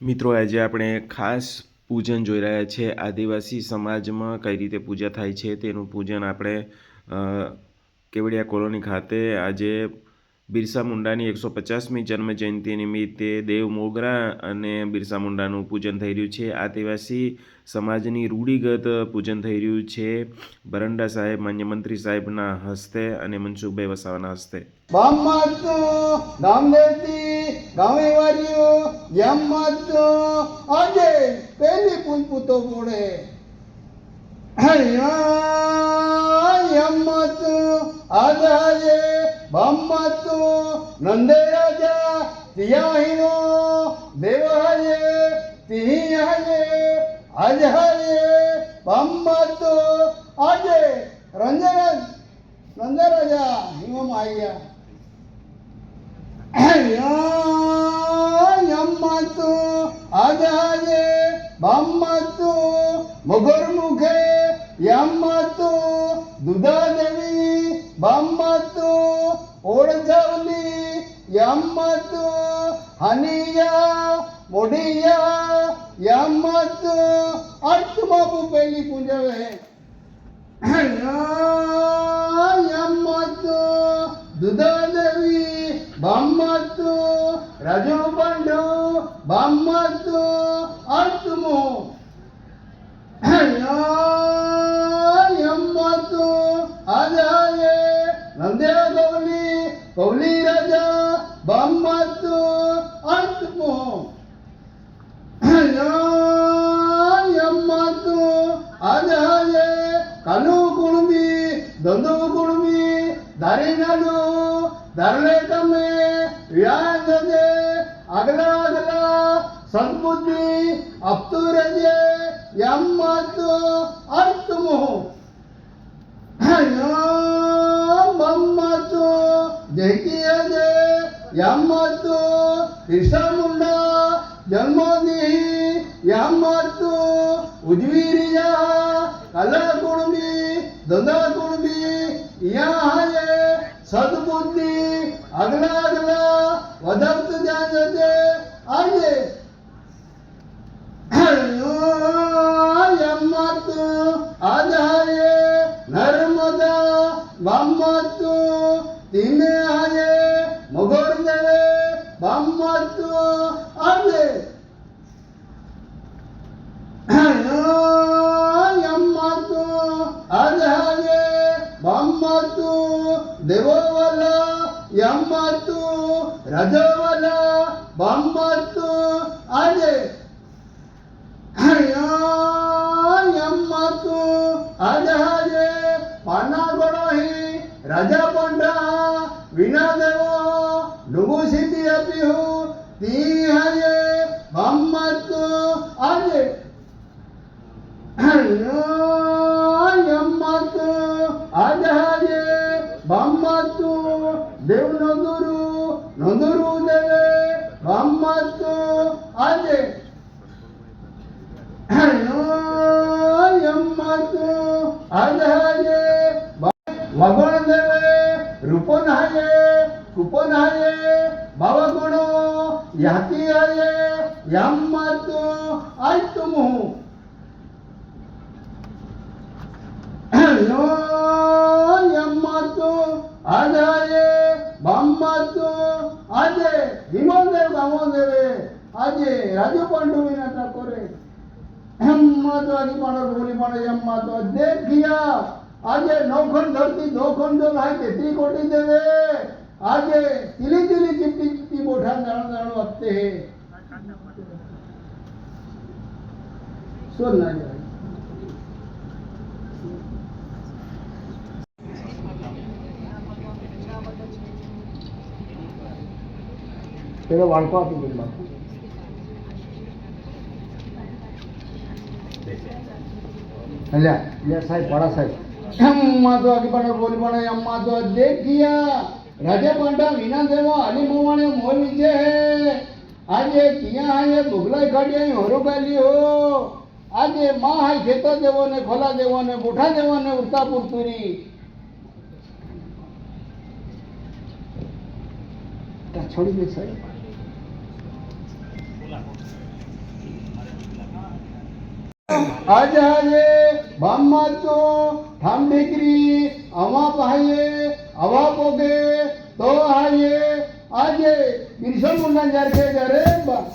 મિત્રો, આજે આપણે ખાસ પૂજન જોઈ રહ્યા છે. આદિવાસી સમાજમાં કઈ રીતે પૂજા થાય છે તેનું પૂજન આપણે કેવડિયા કોલોની ખાતે આજે બિરસા મુંડાની એકસો પચાસમી જન્મ જયંતિ નિમિત્તે દેવ મોગરા અને બિરસા મુંડાનું પૂજન થઈ રહ્યું છે. આદિવાસી સમાજની રૂઢિગત પૂજન થઈ રહ્યું છે. બરંડા સાહેબ, માન્ય મંત્રી સાહેબના હસ્તે અને મનસુખભાઈ વસાવાના હસ્તે. గమయవరియు ఎమ్మద్దు అదే పెళ్ళి పుంపుతో కూడే ఎమ్మత్తు అదే బమ్మత్తు నందే రాజా తియాహినో దేవహయే తిహియహయే అజహయే బమ్మత్తు అదే రంజరన్ నందరాజా హిమమాయ్యా બામમાં તો મગર મુખે યામમાં તો દુદા દેવી બામમાં તો ઓળજાવલી યામમાં તો હનિયા, મોઢિયા યામમાં તો અર્થમાં ભૂપેલી પૂજાવે હે. યામમાં તો દુદા દેવી બામમાં అర్థము ఎమ్మత్తు అదాయే నందే కౌలి కౌలి రాజా బమ్మత్తు అర్థము ఎమ్మత్తు అదాయే కను కుడుమి దొందువు కుడుమి ధరినలు ధరలేకమే. వ్యాధదే అగలా అగలా ಸದ್ಬುದ್ಧಿ ಅಪ್ತುರಜೆ ಯಮ್ಮತ್ತು ಅರ್ತುಮು ಮಮ್ಮತ್ತು ಜಗಿಯದೆ ಎಮ್ಮತ್ತು ಕೃಷ್ಣಮುಂಡ ಜನ್ಮೋದಿ ಎಮ್ಮತ್ತು ಉಜ್ವೀರಿಯ ಕಲ ಕುಣಬಿ ದೊಂದ ಕುಣಬಿ ಯಾಹೆ ಸದ್ಬುದ್ಧಿ ಅಗಲ ಅಗಲ ವದರ್ತ ಜಾನತೆ ಆಯೆ. ಅದಾಯೇ ನರ್ಮದ ಬಮ್ಮತ್ತು ತಿಮ್ಮೆಹಾಯೇ ಮುಗುರ್ದವೆ ಬಮ್ಮತ್ತು ಅಲ್ಲೇ. ಎಮ್ಮತ್ತು ಅದಾಯೇ ಬಮ್ಮತ್ತು ದೇವೋವಲ ಎಮ್ಮತ್ತು ರಜವಲ ಬಮ್ಮತ್ತು ಅದೇ આજે પાના ગોળાહી રાજા પંડા વિના દેવો ડુબુ સિદ્ધિ આપી હું તી હાજે મહમ્મદ આજે. યમ્મત આજે આજે મહમ્મદ દેવનો નંદુરુ દેવે મહમ્મદ આજે. 안하예 와고는데레 루폰하예 쿠폰하예 마와고노 야키하예 얌마토 아이토무. 노 얌마토 아다예 맘마토 아제 이만데 강원데레 아제 라디오 펀드미나 હેમ્મત પણ રોલી પણ એમ માતો દેખ્યા આજે નૌખંડ ધરતી જો ભાઈ તેત્રી કોટી દેવે. આજે તિલી તિલી ચીપટી ચીપટી બોઠા જાણો જાણો વખતે. હે સુન ના જાય પેલો વાળકો આપી દે બાપુ આજે ક્યાં આયે? બુગલાઈ કાઢી હોરો ગાલી હો. આજે માં હાય ખેતો દેવો ને ખોલા દેવો ને બુઠા દેવો ને ઉતાપુર તુરી છોડી દે સાહેબ. આજે આજે બામમાતો ઠામ દીકરી આવા પાયે આવા પોગે તો આયે આજે બિરસા મુંડા જારખે ઘરે બા